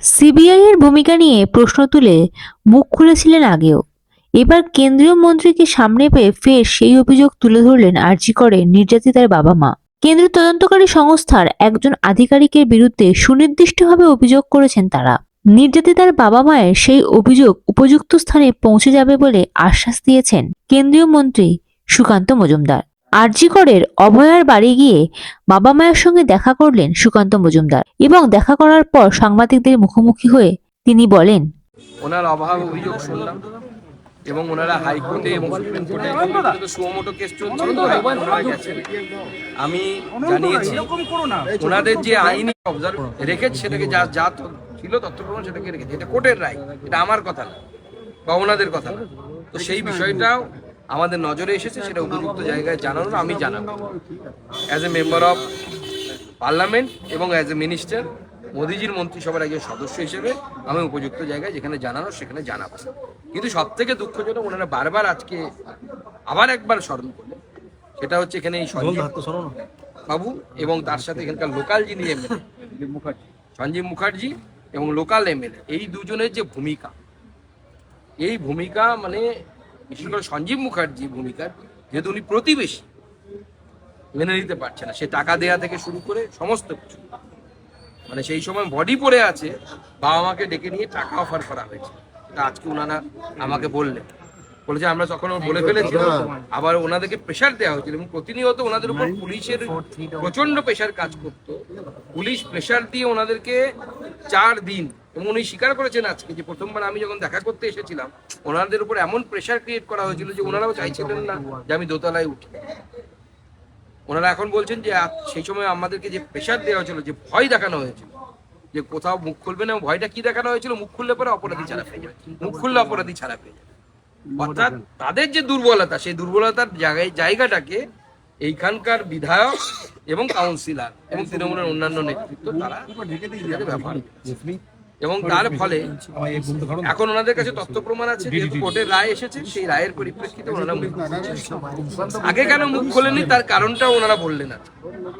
CBI এর ভূমিকা নিয়ে প্রশ্ন তুলে মুখ খুলেছিলেন আগেও। এবার কেন্দ্রীয় মন্ত্রীকে সামনে পেয়ে ফের সেই অভিযোগ তুলে ধরলেন আর্জি করে নির্যাতিতার বাবা মা। কেন্দ্রীয় তদন্তকারী সংস্থার একজন আধিকারিকের বিরুদ্ধে সুনির্দিষ্টভাবে অভিযোগ করেছেন তারা। নির্যাতিতার বাবা মায়ের সেই অভিযোগ উপযুক্ত স্থানে পৌঁছে যাবে বলে আশ্বাস দিয়েছেন কেন্দ্রীয় মন্ত্রী সুকান্ত মজুমদার। আরজিকরের অভয়ার বাড়ি গিয়ে বাবা মায়ের সঙ্গে দেখা করলেন সুকান্ত মজুমদার এবং দেখা করার পর সাংবাদিকদের মুখোমুখি হয়ে তিনি বলেন ওনার অভাব অভিযোগ শুনলাম এবং ওনারা হাইকোর্টে এবং সুপ্রিম কোর্টে সুমোটো কেস চলছে আমি জানিয়েছি ওনাদের যে আইনি অবজার্ভ রেখেছে সেটাকে যা যা ছিল তথ্য প্রমাণ সেটাকে রেখেছে। এটা কোর্টের রায় এটা আমার কথা না বা ওনাদের কথা না। তো সেই বিষয়টাও আমাদের নজরে এসেছে সেটা উপযুক্ত জায়গায় জানানোর আমি জানাব। As a member of parliament এবং অ্যাজ এ মিনিস্টার মোদিজির মন্ত্রিসভার একজন সদস্য হিসেবে আমি উপযুক্ত জায়গায় যেখানে জানানো সেখানে জানাব। কিন্তু সব থেকে দুঃখজনক ওনারা বারবার আজকে আবার একবার স্মরণ করলেন। সেটা হচ্ছে এখানে এই সঞ্জীব বাবু এবং তার সাথে এখানকার লোকাল যিনি এমএলএ সঞ্জীব মুখার্জি। এবং লোকাল এমএলএ এই দুজনের যে ভূমিকা এই ভূমিকা মানে বিশেষ করে সঞ্জীব মুখার্জি ভূমিকার যেহেতু উনি প্রতিবেশী মেনে নিতে পারছে না। সে টাকা দেয়া থেকে শুরু করে সমস্ত কিছু। মানে সেই সময় বডি পড়ে আছে বাবা মাকে ডেকে নিয়ে টাকা অফার করা হয়েছে। আজকে ওনারা আমাকে বললেন। বলেছে আমরা তখন বলে ফেলেছিলাম আবার ওনাদেরকে প্রেশার দেওয়া হয়েছিল এবং প্রতিনিয়ত ওনাদের উপর পুলিশের প্রচণ্ড প্রেশার কাজ করতো। পুলিশ প্রেশার দিয়ে ওনাদেরকে চার দিন এবং উনি স্বীকার করেছেন আজকে যে প্রথমবার আমি যখন দেখা করতে এসেছিলাম ওনাদের উপর এমন প্রেশার ক্রিয়েট করা হয়েছিল যে ওনারাও চাইছিলেন না যে আমি দোতলায় উঠি। ওনারা এখন বলছেন যে সেই সময় আমাদেরকে যে প্রেশার দেওয়া হয়েছিল যে ভয় দেখানো হয়েছিল যে কোথাও মুখ খুলবে না ভয়টা কি দেখানো হয়েছিল? মুখ খুললে পরে অপরাধী ছাড়া পেয়ে যাবে। মুখ খুললে অপরাধী ছাড়া পেয়ে যাবে। অর্থাৎ তাদের যে দুর্বলতা সেই দুর্বলতার জায়গায় জায়গাটাকে এইখানকার বিধায়ক এবং কাউন্সিলর এবং তৃণমূলের অন্যান্য নেতৃত্ব তারা ব্যবহার। এবং তার ফলে এখন ওনাদের কাছে তথ্য প্রমাণ আছে যেহেতু কোর্টের রায় এসেছে সেই রায়ের পরিপ্রেক্ষিতে ওনারা মুখ আগে কেন মুখ খোলেনি তার কারণটাও ওনারা বললেন না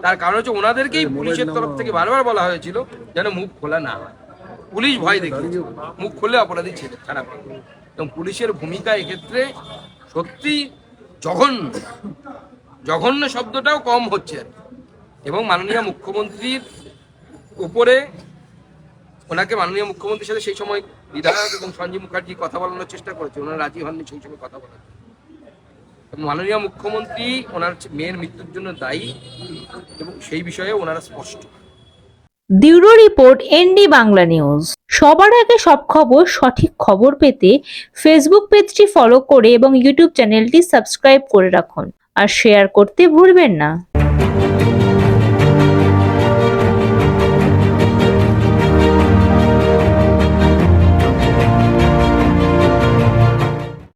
তার কারণ হচ্ছে ওনাদেরকেই পুলিশের তরফ থেকে বারবার বলা হয়েছিল যেন মুখ খোলা না হয়। পুলিশ ভয় দেখিয়েছে। মুখ খুললে অপরাধী ছেলে খারাপ। এবং পুলিশের ভূমিকা এক্ষেত্রে সত্যি জঘন্য। জঘন্য শব্দটাও কম হচ্ছে এবং মাননীয় মুখ্যমন্ত্রীর উপরে ওনাকে মাননীয় মুখ্যমন্ত্রীর সাথে সেই সময় বিধায়ক এবং সঞ্জীব মুখার্জি কথা বলানোর চেষ্টা করেছে। ওনারা রাজি হননি সেই সময় কথা বলার মাননীয় মুখ্যমন্ত্রী ওনার মেয়ের মৃত্যুর জন্য দায়ী এবং সেই বিষয়ে ওনারা স্পষ্ট। Bureau report ND Bangla news. সবার আগে সব খবর, সঠিক খবর পেতে ফেসবুক পেজটি ফলো করে এবং ইউটিউব চ্যানেলটি সাবস্ক্রাইব করে রাখুন। আর শেয়ার করতে ভুলবেন না।